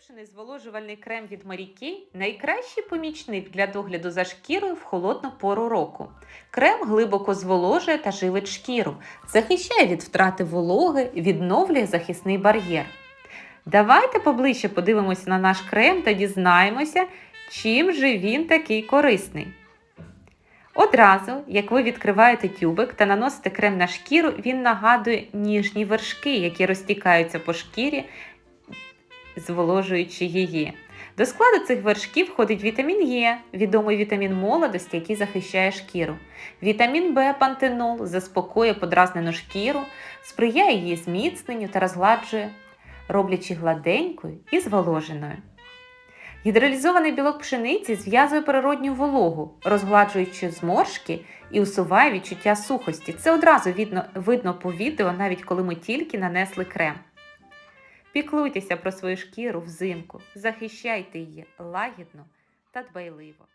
Виліпшений зволожувальний крем від Маріки найкращий помічник для догляду за шкірою в холодну пору року. Крем глибоко зволожує та живить шкіру, захищає від втрати вологи, відновлює захисний бар'єр. Давайте поближче подивимося на наш крем та дізнаємося, чим же він такий корисний. Одразу, як ви відкриваєте тюбик та наносите крем на шкіру, він нагадує ніжні вершки, які розтікаються по шкірі, зволожуючи її. До складу цих вершків входить вітамін Е, відомий вітамін молодості, який захищає шкіру. Вітамін Б пантенол заспокоює подразнену шкіру, сприяє її зміцненню та розгладжує, роблячи гладенькою і зволоженою. Гідролізований білок пшениці зв'язує природню вологу, розгладжуючи зморшки і усуває відчуття сухості. Це одразу видно, видно по відео, навіть коли ми тільки нанесли крем. Піклуйтеся про свою шкіру взимку, захищайте її лагідно та дбайливо.